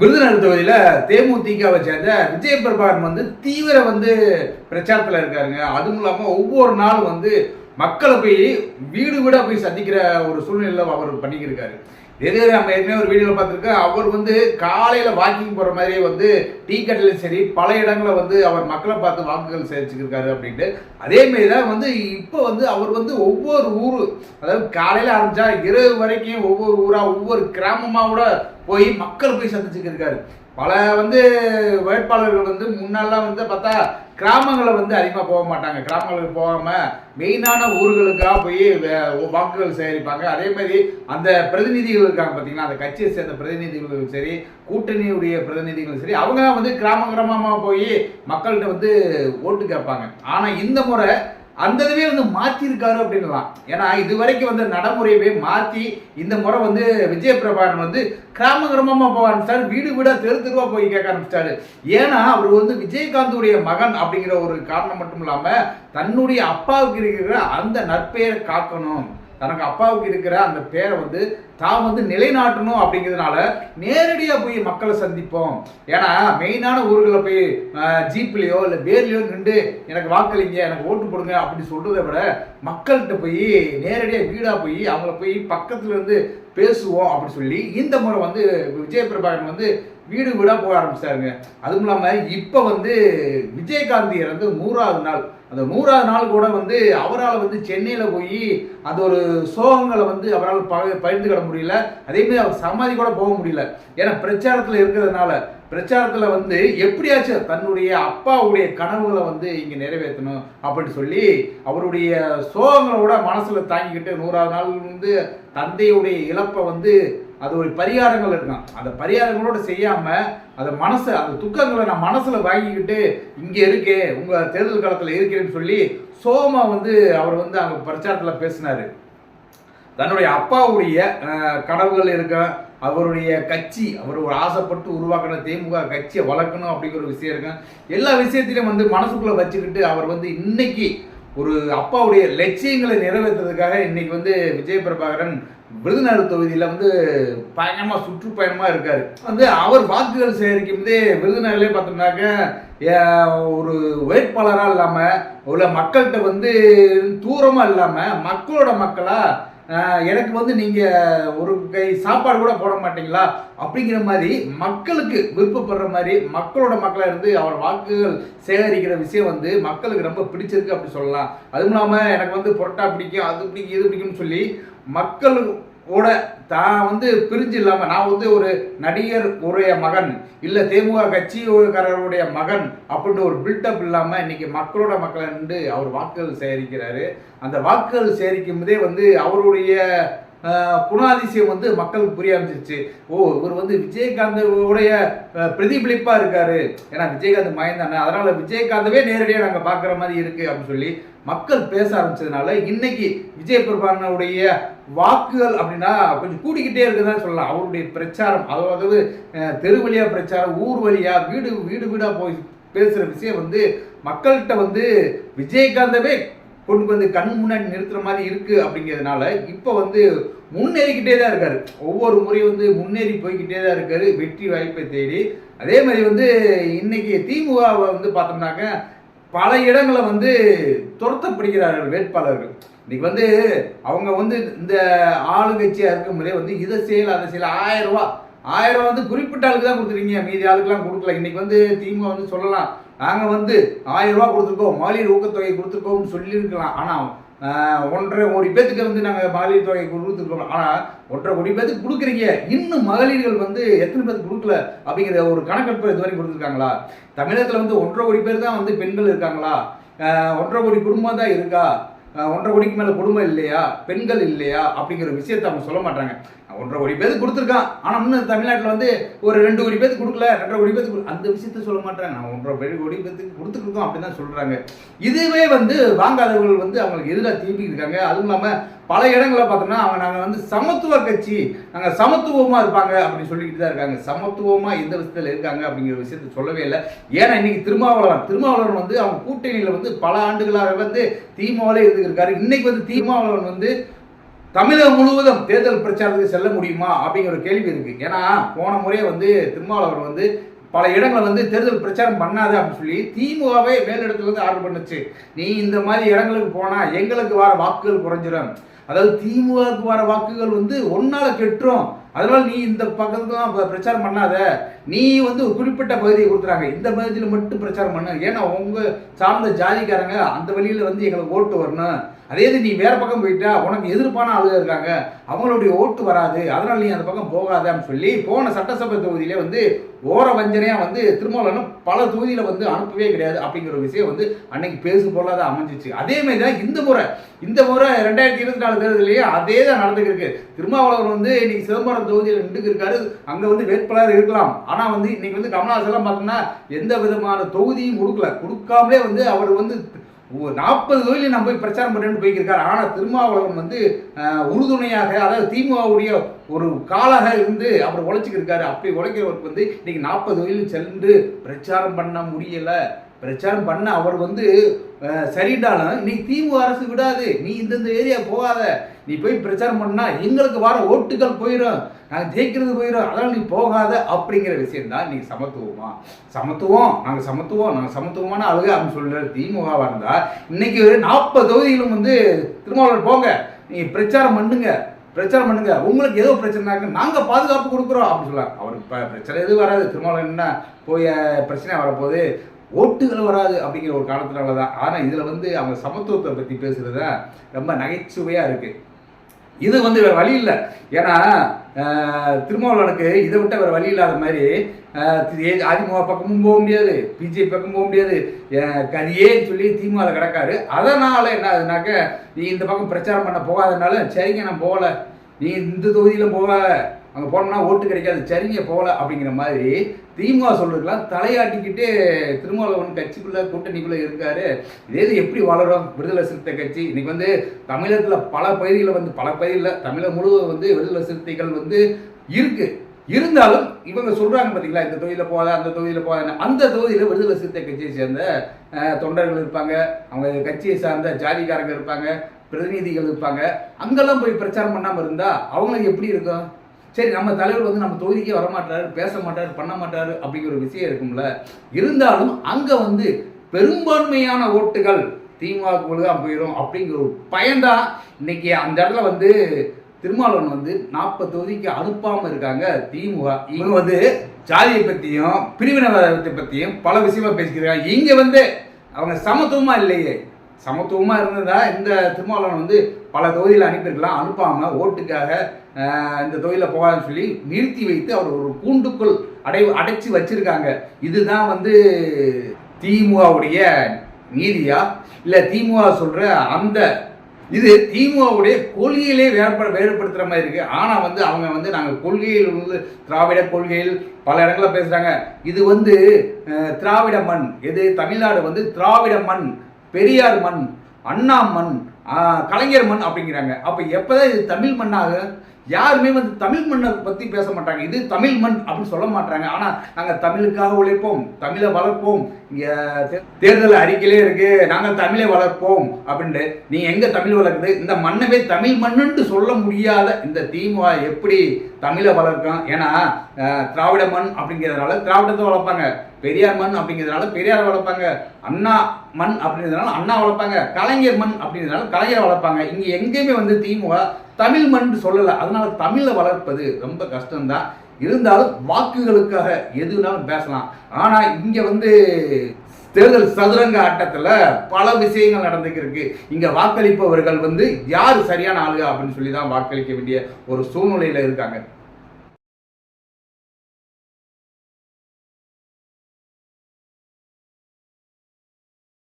விருதுநகர் தொகுதியில் தேமுதிகவை சேர்ந்த விஜய் பிரபாகரன் வந்து தீவிர வந்து பிரச்சாரத்தில் இருக்காருங்க. அதுவும் இல்லாமல் ஒவ்வொரு நாளும் வந்து மக்களை போய் வீடு வீடாக போய் சந்திக்கிற ஒரு சூழ்நிலை அவர் பண்ணிக்கிருக்காரு. இதே நம்ம ஏற்கனவே ஒரு வீடியோவில் பார்த்துருக்கோம் அவர் வந்து காலையில் வாக்கிங் போகிற மாதிரியே வந்து டீ கடையிலும் சரி பல இடங்களில் வந்து அவர் மக்களை பார்த்து வாக்குகள் சேர்த்துக்கிருக்காரு அப்படின்ட்டு. அதே மாதிரி தான் வந்து இப்போ வந்து அவர் வந்து ஒவ்வொரு ஊர் அதாவது காலையில் ஆரம்பித்தா இரவு வரைக்கும் ஒவ்வொரு ஊராக ஒவ்வொரு கிராமமாக கூட போய் மக்கள் போய் சந்திச்சுக்கிருக்காரு பல வந்து வேட்பாளர்கள் வந்து முன்னாலாம் வந்து பார்த்தா கிராமங்களை வந்து அதிகமாக போக மாட்டாங்க. கிராமங்களுக்கு போகாமல் மெயினான ஊர்களுக்காக போய் வே- வாக்குகள் சேகரிப்பாங்க. அதே மாதிரி அந்த பிரதிநிதிகள் இருக்காங்க பார்த்தீங்கன்னா அந்த கட்சியை சேர்ந்த பிரதிநிதிகளும் சரி கூட்டணியுடைய பிரதிநிதிகளும் சரி அவங்க வந்து கிராம கிராமமாக போய் மக்கள்கிட்ட வந்து ஓட்டு கேட்பாங்க. ஆனால் இந்த முறை அந்த இதுவே வந்து மாற்றிருக்காரு அப்படின்லாம் ஏன்னா இது வரைக்கும் வந்து நடைமுறையவே மாற்றி இந்த முறை வந்து விஜய பிரபாகரன் வந்து கிராம கிராமமாக போக ஆரம்பிச்சாரு வீடு வீடாக தெரு தெருவா போய் கேட்க ஆரம்பிச்சிட்டாரு ஏன்னா அவர் வந்து விஜயகாந்துடைய மகன் அப்படிங்கிற ஒரு காரணம் மட்டும் இல்லாமல் தன்னுடைய அப்பாவுக்கு இருக்கிற அந்த நற்பெயரை காக்கணும். தனக்கு அப்பாவுக்கு இருக்கிற அந்த பேரை வந்து தான் வந்து நிலைநாட்டணும் அப்படிங்கிறதுனால நேரடியாக போய் மக்களை சந்திப்போம். ஏன்னா மெயினான ஊர்களில் போய் ஜீப்லேயோ இல்லை வேர்லேயோ நின்று எனக்கு வாக்களிங்க எனக்கு ஓட்டு போடுங்க அப்படின்னு சொல்கிறத விட மக்கள்கிட்ட போய் நேரடியாக வீடாக போய் அவங்கள போய் பக்கத்துலேருந்து பேசுவோம் அப்படின்னு சொல்லி இந்த முறை வந்து விஜய் பிரபாகரன் வந்து வீடு வீடாக போக ஆரம்பிச்சிட்டாருங்க. அதுவும் இல்லாமல் இப்போ வந்து விஜயகாந்த் இறந்து நூறாவது நாள். அந்த நூறாவது நாள் கூட வந்து அவரால் வந்து சென்னையில் போய் அந்த ஒரு சோகங்களை வந்து அவரால் ப பகிர்ந்துக்கிட முடியல. அதேமாதிரி அவர் சமாதி கூட போக முடியல. ஏன்னா பிரச்சாரத்தில் இருக்கிறதுனால பிரச்சாரத்தில் வந்து எப்படியாச்சும் தன்னுடைய அப்பாவுடைய கனவுகளை வந்து இங்கே நிறைவேற்றணும் அப்படின்னு சொல்லி அவருடைய சோகங்களோட மனசில் தாங்கிக்கிட்டு நூறாவது நாள் வந்து தந்தையுடைய இழப்பை வந்து அது ஒரு பரிகாரங்கள் இருக்கான் அந்த பரிகாரங்களோட செய்யாம அந்த மனசை அந்த துக்கங்களை நான் மனசுல வாங்கிக்கிட்டு இங்க இருக்கே உங்க தேர்தல் காலத்துல இருக்கிறேன்னு சொல்லி சோமா வந்து அவர் வந்து அங்க பிரச்சாரத்துல பேசினாரு. தன்னுடைய அப்பாவுடைய கடவுள்கள் கனவுகள் இருக்க அவருடைய கட்சி அவர் ஒரு ஆசைப்பட்டு உருவாக்கின தேமுக கட்சியை வளர்க்கணும் அப்படிங்கிற ஒரு விஷயம் இருக்கு. எல்லா விஷயத்திலையும் வந்து மனசுக்குள்ள வச்சுக்கிட்டு அவர் வந்து இன்னைக்கு ஒரு அப்பாவுடைய லட்சியங்களை நிறைவேற்றுறதுக்காக இன்னைக்கு வந்து விஜய் பிரபாகரன் விருதுநகர் தொகுதியில் வந்து பயணமாக சுற்றுப்பயணமாக இருக்கார். வந்து அவர் வாக்குகள் சேகரிக்கும் போதே விருதுநகர்லேயே பார்த்தோம்னாக்க ஒரு வேட்பாளராக இல்லாமல் உள்ள மக்கள்கிட்ட வந்து தூரமாக இல்லாமல் மக்களோட மக்களாக எனக்கு வந்து நீங்கள் ஒரு கை சாப்பாடு கூட போட மாட்டீங்களா? அப்படிங்கிற மாதிரி மக்களுக்கு விருப்பப்படுற மாதிரி மக்களோட மக்களாக இருந்து அவர் வாக்குகள் சேகரிக்கிற விஷயம் வந்து மக்களுக்கு ரொம்ப பிடிச்சிருக்கு அப்படி சொல்லலாம். அதுவும் இல்லாமல் எனக்கு வந்து புரோட்டா பிடிக்கும் அது பிடிக்கும் இது பிடிக்கும்னு சொல்லி கூட தான் வந்து பிரிஞ்சு இல்லாமல் நான் வந்து ஒரு நடிகர் உடைய மகன் இல்லை தேமுக கட்சிக்காரருடைய மகன் அப்படின்ற ஒரு பில்டப் இல்லாமல் இன்னைக்கு மக்களோட மக்களை நின்று அவர் வாக்குகள் சேகரிக்கிறாரு. அந்த வாக்குகள் சேகரிக்கும் போதே வந்து அவருடைய குணாதிசயம் வந்து மக்களுக்கு புரிய ஆரம்பிச்சிருச்சு. ஓ இவர் வந்து விஜயகாந்தோடைய உடைய பிரதிபலிப்பா இருக்காரு. ஏன்னா விஜயகாந்த் மயந்தானே. அதனால் அதனால விஜயகாந்தவே நேரடியாக நாங்கள் பார்க்குற மாதிரி இருக்கு அப்படின்னு சொல்லி மக்கள் பேச ஆரம்பிச்சதுனால இன்னைக்கு விஜய் பிரபாகரனுடைய வாக்குகள் அப்படின்னா கொஞ்சம் கூடிக்கிட்டே இருக்குதுன்னு சொல்லலாம். அவருடைய பிரச்சாரம் அதாவது தெரு வழியா பிரச்சாரம் ஊர் வழியா வீடு வீடு வீடா போய் பேசுற விஷயம் வந்து மக்கள்கிட்ட வந்து விஜயகாந்தவே கொண்டு வந்து கண் முன்னாடி நிறுத்துற மாதிரி இருக்கு அப்படிங்கிறதுனால இப்போ வந்து முன்னேறிக்கிட்டே தான் இருக்காரு. ஒவ்வொரு முறையும் வந்து முன்னேறி போய்கிட்டே தான் இருக்காரு வெற்றி வாய்ப்பை தேடி. அதே மாதிரி வந்து இன்னைக்கு திமுகவை வந்து பார்த்தோம்னாக்க பல இடங்களை வந்து துரத்தப்படுகிறார்கள் வேட்பாளர்கள். இன்னைக்கு வந்து அவங்க வந்து இந்த ஆளுங்கட்சியாக இருக்கும் போதே வந்து இதை செய்யல அதை செய்யல ஆயிரம் ரூபா. ஆயிரம் ரூபா வந்து குறிப்பிட்ட ஆளுக்கு தான் கொடுத்துருக்கீங்க மீதி ஆளுக்கெல்லாம் கொடுக்கல. இன்னைக்கு வந்து திமுக வந்து சொல்லலாம் நாங்கள் வந்து ஆயிரம் ரூபா கொடுத்துருக்கோம் மகளிர் ஊக்கத்தொகை கொடுத்துருக்கோம்னு சொல்லியிருக்கலாம். ஆனால் ஒன்றரை கோடி பேத்துக்கு வந்து நாங்கள் மகளிர் தொகை கொடுத்துருக்கோம். ஆனால் ஒன்றரை கோடி பேத்துக்கு கொடுக்குறீங்க. இன்னும் மகளிர்கள் வந்து எத்தனை பேருக்கு கொடுக்கல அப்படிங்கிற ஒரு கணக்கெடுப்பு இது வரைக்கும் கொடுத்துருக்காங்களா? தமிழகத்தில் வந்து ஒன்றரை கோடி பேர் தான் வந்து பெண்கள் இருக்காங்களா? ஒன்றரை கோடி குடும்பம் தான் இருக்கா? ஒன்றரை கோடிக்கு மேலே குடும்பம் இல்லையா? பெண்கள் இல்லையா? அப்படிங்கிற விஷயத்தை அவங்க சொல்ல மாட்டாங்க. ஒன்றரை கோடி பேருக்கு கொடுத்துருக்கான். ஆனால் இன்னும் தமிழ்நாட்டில் வந்து ஒரு ரெண்டு கோடி பேருக்கு கொடுக்கல ரெண்டரை கோடி பேருக்கு கொடு- அந்த விஷயத்த சொல்ல மாட்டாங்க. நான் ஒன்றரை பேர் கோடி பேருக்கு கொடுத்துருக்கோம் அப்படின்னு தான் சொல்கிறாங்க இதுவே வந்து வாங்காதவர்கள் வந்து அவங்களுக்கு எதிராக திருப்பி இருக்காங்க. அதுவும் இல்லாமல் பல இடங்களில் பார்த்தோம்னா அவங்க நாங்கள் வந்து சமத்துவ கட்சி நாங்கள் சமத்துவமாக இருப்பாங்க அப்படின்னு சொல்லிக்கிட்டு தான் இருக்காங்க. சமத்துவமாக எந்த விஷயத்தில் இருக்காங்க அப்படிங்கிற விஷயத்த சொல்லவே இல்லை. ஏன்னா இன்னைக்கு திருமாவளவன் திருமாவளவன் வந்து அவங்க கூட்டணியில் வந்து பல ஆண்டுகளாக வந்து திமுகவிலே இருந்துருக்காரு இன்னைக்கு வந்து திருமாவளவன் வந்து தமிழகம் முழுவதும் தேர்தல் பிரச்சாரத்துக்கு செல்ல முடியுமா அப்படிங்கிற ஒரு கேள்வி இருக்கு. ஏன்னா போன முறையே வந்து திருமாவளவர் வந்து பல இடங்களை வந்து தேர்தல் பிரச்சாரம் பண்ணாது அப்படின்னு சொல்லி திமுகவே மேலிடத்துல இருந்து ஆர்டர் பண்ணுச்சு. நீ இந்த மாதிரி இடங்களுக்கு போனா எங்களுக்கு வர வாக்குகள் குறைஞ்சிடும் அதாவது திமுகவுக்கு வர வாக்குகள் வந்து ஒன்னால கெட்டுரும். அதனால நீ இந்த பக்கத்துல பிரச்சாரம் பண்ணாத. நீ வந்து ஒரு குறிப்பிட்ட பகுதியை கொடுத்துறாங்க. இந்த பகுதியில் மட்டும் பிரச்சாரம் பண்ணு. ஏன்னா உங்க சார்ந்த ஜாதிக்காரங்க அந்த வழியில வந்து எங்களுக்கு ஓட்டு வரணும். அதே இது நீ வேற பக்கம் போயிட்டா உனக்கு எதிர்ப்பான ஆளுங்க இருக்காங்க. அவங்களுடைய ஓட்டு வராது. அதனால நீ அந்த பக்கம் போகாத அப்படின்னு சொல்லி போன சட்டசபை தொகுதியிலே வந்து ஓர வஞ்சனையா வந்து திருமாவளவன் பல தொகுதியில வந்து அனுப்பவே கிடையாது அப்படிங்கிற ஒரு விஷயம் வந்து அன்னைக்கு பேசு பொருளாத அமைஞ்சிச்சு. அதே தான் இந்த முறை. இந்த முறை ரெண்டாயிரத்தி இருபத்தி நாலு தேர்தலையே அதே தான் நடந்துக்கிருக்கு திருமாவளவன் வந்து இன்னைக்கு சிதம்பரம் தொகுதியில் நின்று இருக்காரு. அங்க வந்து வேட்பாளர் இருக்கலாம். ஆனா வந்து இன்னைக்கு வந்து கமல்ஹாசன் எல்லாம் பார்த்தோம்னா எந்த விதமான தொகுதியும் கொடுக்கல. கொடுக்காமலே வந்து அவர் வந்து நாற்பது தொழில் நான் போய் பிரச்சாரம் பண்ணேன்னு போய்க்கிருக்காரு. ஆனால் திருமாவளவன் வந்து உறுதுணையாக அதாவது திமுகவுடைய ஒரு காலாக இருந்து அவர் உழைச்சிக்கிருக்காரு. அப்படி உழைக்கிறவருக்கு வந்து இன்னைக்கு நாற்பது தொழில் சென்று பிரச்சாரம் பண்ண முடியலை. பிரச்சாரம் பண்ண அவர் வந்து அஹ், சரிண்டாலும் இன்னைக்கு திமுக அரசு விடாது. நீ இந்தந்த ஏரியா போகாத. நீ போய் பிரச்சாரம் பண்ணா எங்களுக்கு வர ஓட்டுகள் போயிடும் நாங்கள் ஜெயிக்கிறது போயிடும் அதனால் நீ போகாத அப்படிங்கிற விஷயம் தான் நீ சமத்துவமா? சமத்துவம். நாங்கள் சமத்துவம். நாங்கள் சமத்துவமான அழகு அப்படின்னு சொல்ற திமுகவாக இருந்தால் இன்னைக்கு நாற்பது தொகுதியிலும் வந்து திருமாவளவன் போங்க. நீ பிரச்சாரம் பண்ணுங்க. பிரச்சாரம் பண்ணுங்க. உங்களுக்கு ஏதோ பிரச்சனை நாங்கள் பாதுகாப்பு கொடுக்குறோம் அப்படின்னு சொல்லலாம் அவருக்கு இப்போ பிரச்சனை எதுவும் வராது. திருமாவளவன் என்ன போய் பிரச்சனை வரப்போகுது? ஓட்டுகள் வராது அப்படிங்கிற ஒரு காரணத்தினால தான் ஆனால் இதில் வந்து அவங்க சமத்துவத்தை பற்றி பேசுகிறத ரொம்ப நகைச்சுவையாக இருக்குது இது வந்து வேறு வழி இல்லை. ஏன்னா திருமாவளவனுக்கு இதை விட்ட வேறு வழி இல்லாத மாதிரி அதிமுக பக்கமும் போக முடியாது பிஜேபி பக்கம் போக முடியாது. அஹ், கதியேன்னு சொல்லி திமுக கிடக்காரு. அதனால் என்ன ஆகுதுனாக்க நீ இந்த பக்கம் பிரச்சாரம் பண்ண போகாதனால சரிங்க நான் போகல. நீ இந்த தொகுதியில் போகலை அங்கே போனோம்னா ஓட்டு கிடைக்காது சரிங்க போகல அப்படிங்கிற மாதிரி திமுக சொல்றதுக்கெல்லாம் தலையாட்டிக்கிட்டு திருமாவளவன் கட்சிக்குள்ளே கூட்டணிக்குள்ளே இருக்காரு. இதே இது எப்படி வளரும் விடுதலை சிறுத்தை கட்சி. இன்னைக்கு வந்து தமிழகத்தில் பல பகுதிகளில் வந்து பல பகுதிகளில் தமிழகம் முழுவதும் வந்து விடுதலை சிறுத்தைகள் வந்து இருக்கு. இருந்தாலும் இவங்க சொல்கிறாங்க பார்த்தீங்களா இந்த தொகுதியில் போகாத அந்த தொகுதியில் போகாத அந்த தொகுதியில் விடுதலை சிறுத்தை கட்சியை சேர்ந்த தொண்டர்கள் இருப்பாங்க. அவங்க கட்சியை சார்ந்த ஜாதிக்காரங்க இருப்பாங்க பிரதிநிதிகள் இருப்பாங்க. அங்கெல்லாம் போய் பிரச்சாரம் பண்ணாமல் இருந்தால் அவங்களுக்கு எப்படி இருக்கும்? சரி நம்ம தலைவர் வந்து நம்ம தொகுதிக்கே வரமாட்டார் பேச மாட்டார் பண்ண மாட்டார் அப்படிங்கிற ஒரு விஷயம் இருக்கும்ல. இருந்தாலும் அங்கே வந்து பெரும்பான்மையான ஓட்டுகள் திமுக ஒழுங்கா போயிடும் அப்படிங்கிற ஒரு பயன்தான் இன்னைக்கு அந்த இடத்துல வந்து திருமாவளவன் வந்து நாற்பது தொகுதிக்கு அனுப்பாமல் இருக்காங்க திமுக. இவங்க வந்து ஜாதியை பற்றியும் பிரிவினவாதத்தை பற்றியும் பல விஷயமா பேசிக்கிறாங்க இங்கே வந்து அவங்க சமத்துவமாக இல்லையே. சமத்துவமாக இருந்ததா? இந்த திருமாவளவன் வந்து பல தொகுதியில் அனுப்பியிருக்கலாம். அனுப்பாமல் ஓட்டுக்காக இந்த தொகுதியில் போகாதுன்னு சொல்லி நிறுத்தி வைத்து அவர் ஒரு கூண்டுக்குள் அடை அடைச்சி வச்சிருக்காங்க. இதுதான் வந்து திமுகவுடைய நீதியா? இல்லை திமுக சொல்கிற அந்த இது திமுகவுடைய கொள்கையிலே வேறுபட வேறுபடுத்துகிற மாதிரி இருக்குது ஆனால் வந்து அவங்க வந்து நாங்கள் கொள்கையில் வந்து திராவிட கொள்கையில் பல இடங்களில் பேசுகிறாங்க இது வந்து திராவிட மண். எது? தமிழ்நாடு வந்து திராவிட மண். பெரியார் மண் அண்ணா மண் கலைஞர் மண் அப்படிங்கிறாங்க. அப்போ எப்போதான் இது தமிழ் மண்ணாக யாருமே வந்து தமிழ் மண்ணை பற்றி பேச மாட்டாங்க. இது தமிழ் மண் அப்படின்னு சொல்ல மாட்டாங்க. ஆனால் நாங்கள் தமிழுக்காக உழைப்போம் தமிழை வளர்ப்போம். இங்கே தே- தேர்தல் அறிக்கையிலே இருக்கு நாங்கள் தமிழை வளர்ப்போம் அப்படின்ட்டு. நீங்கள் எங்கே தமிழ் வளர்க்குது? இந்த மண்ணவே தமிழ் மண்ணுன்ட்டு சொல்ல முடியாத இந்த திமுக எப்படி தமிழை வளர்க்கும். ஏன்னா திராவிட மண் அப்படிங்கிறதுனால திராவிடத்தை வளர்ப்பாங்க. பெரியார் மண் அப்படிங்கிறதுனால பெரியார் வளர்ப்பாங்க. அண்ணா மண் அப்படிங்கிறதுனால அண்ணா வளர்ப்பாங்க. கலைஞர் மண் அப்படிங்கிறதுனால கலைஞரை வளர்ப்பாங்க. இங்க எங்கேயுமே வந்து திமுக தமிழ் மண் சொல்லலை. அதனால தமிழை வளர்ப்பது ரொம்ப கஷ்டம்தான். இருந்தாலும் வாக்குகளுக்காக எதுனாலும் பேசலாம். ஆனா இங்க வந்து தேர்தல் சதுரங்க ஆட்டத்தில் பல விஷயங்கள் நடந்துக்கிருக்கு இங்கே வாக்களிப்பவர்கள் வந்து யார் சரியான ஆளுக அப்படின்னு சொல்லி தான் வாக்களிக்க வேண்டிய ஒரு சூழ்நிலையில் இருக்காங்க.